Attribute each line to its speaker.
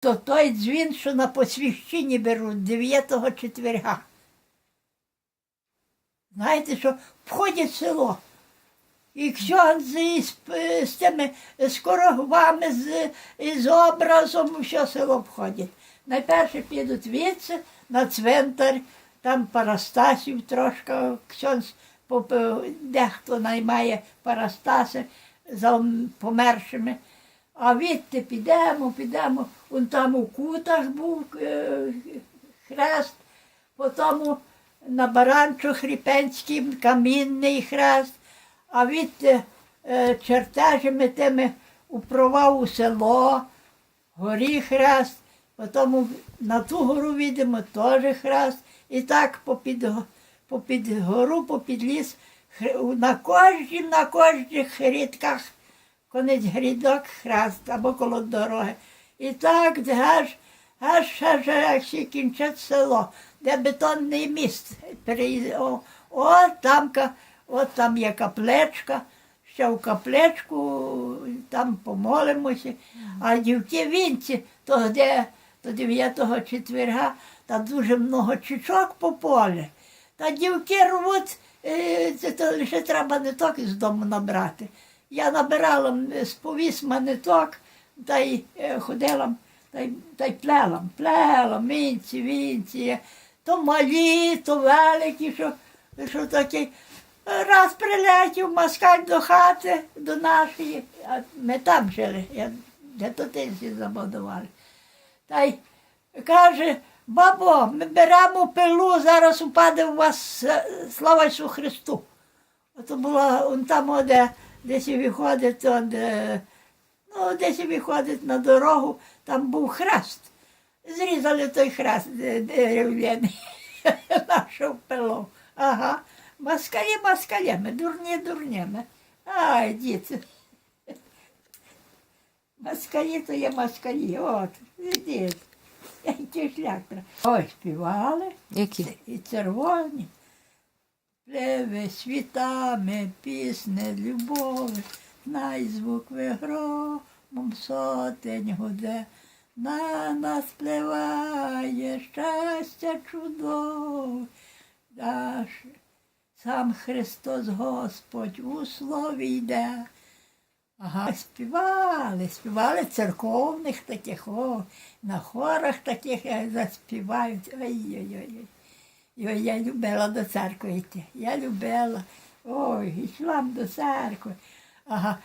Speaker 1: То той дзвін, що на посвященні беруть 9 четверга. Знаєте, що входять в село. І ксьондз із, е, з тими з корогвами, з, з образом все село входять. Найперше підуть віці на цвинтар, там парастасів трошки, ксьондз дехто наймає парастаси за помершими. А відти підемо, підемо. Он там у кутах був е, хрест, потім на Баранчо Хріпенським камінний хрест, а відти е, чертежами тими упровав у село, горі хрест, потім на ту гору відемо теж хрест. І так попід, попід гору, попід ліс, на кожній, на кожних рідках конець грідок хрест або коло дороги. І так аж, аж, аж, аж ще кінчить село, де бетонний міст. О, о, там, от там є каплечка, ще в каплечку, там помолимося. А дівки вінці, то де то 9 четверга, там дуже много чічок по полі. Та дівки рвуть, е, це лише треба ниток із дому набрати. Я набирала м, з повіс ниток, та й е, ходила, та й, та й плела, плела, мінці, вінці. То малі, то великі, що, що такі. Раз прилетів москаль до хати, до нашої, а ми там жили, де то тинці забудували. Та й каже, бабо, ми беремо пилу, зараз упаде у вас е, слава Ісусу Христу. Ото була он там, де десь виходить, он, ну, десь виходить на дорогу, там був хрест. Зрізали той хрест е, дерев'яний, нашу пилу. Ага. Москалі москалями, дурні дурнями. Ай, діти. Москалі то є москалі. От. Який Ой, співали.
Speaker 2: Які?
Speaker 1: І червоні. Плеве світами, пісне звук вигромом сотень гуде. На нас пливає щастя чудове. Наше. Сам Христос Господь у слові йде. Ага, співали, співали церковних таких, о, на хорах таких заспівають. Ой-ой-ой. Ой, я любила до церкви йти. Я любила. Ой, йшла до церкви. Ага.